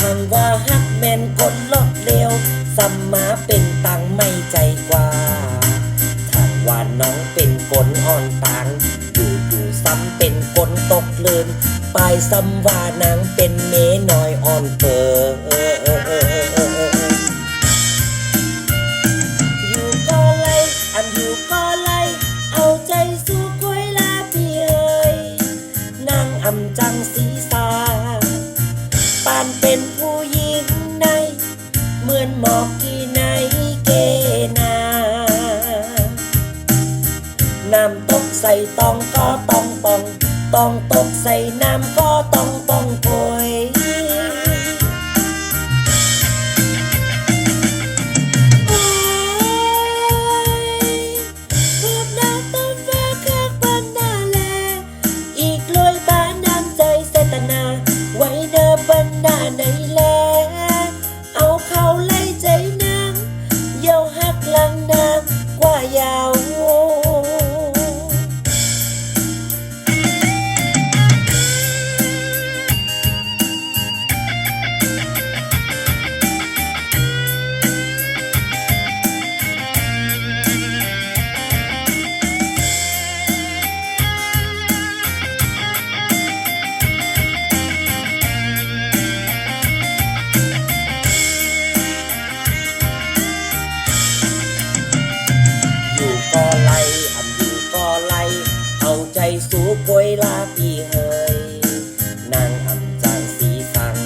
หังว่าฮักแมนคนลดเร็วซ้ำมาเป็นตังไม่ใจกว่าทางว่าน้องเป็นคนอ่อนตังอยู่อยู่ซ้ำเป็นคนตกเลืนปลายซ้ำว่านางเป็นเมน้อยอ่อนเปิดอยู่ก็ไลอันอยู่ก็ไลเอาใจสู้กล้วยลาพี่เอ๋ยนางอำจังสีสา อนหมอกที่ในเกนาน้ำตกใส่ตองก็ต้องปองตองตกใส่น้ำก็ต้องปองโอย เอาใจสู้กวยลาพี่เฮยนางอำจางสีสัง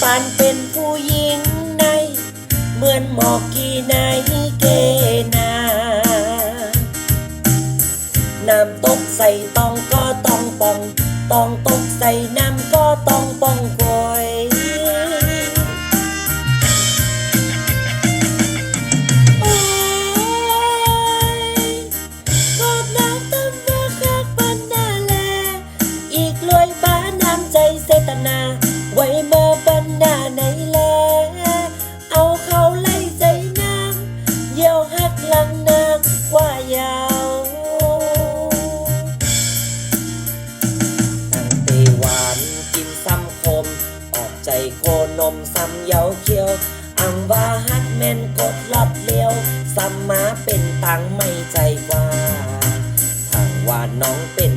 ปานเป็นผู้หญิงใน เหมือนหมอกกีในเกนา น้ำตกใส่ตองก็ต้องปอง ตองตกใส่น้ำก็ต้องปองกวย น้ำใจเสตนา ไว้เมื่อปันนาในแล เอาเขาไล่ใจนางเยี่ยวหักหลังนางกว่ายาวตั้งเตหวานกินซ้ำคม ออกใจโคนมซ้ำเยาเขียวอังว่าฮักแม่นกดลัดเลี้ยวซ้ำมาเป็นตังไม่ใจว่าทางว่าน้องเป็น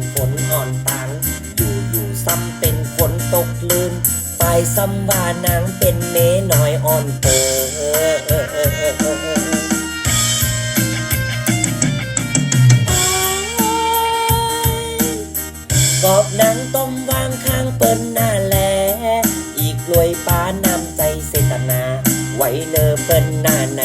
ายซ้ำว่านางเป็นเมน้อยอ่อนเตอขอบนางต้มวางข้างเปิ้นหน้าแล อีกรวยป้านำใจเสตนา ไว้เลอเปิ้นหน้าไหน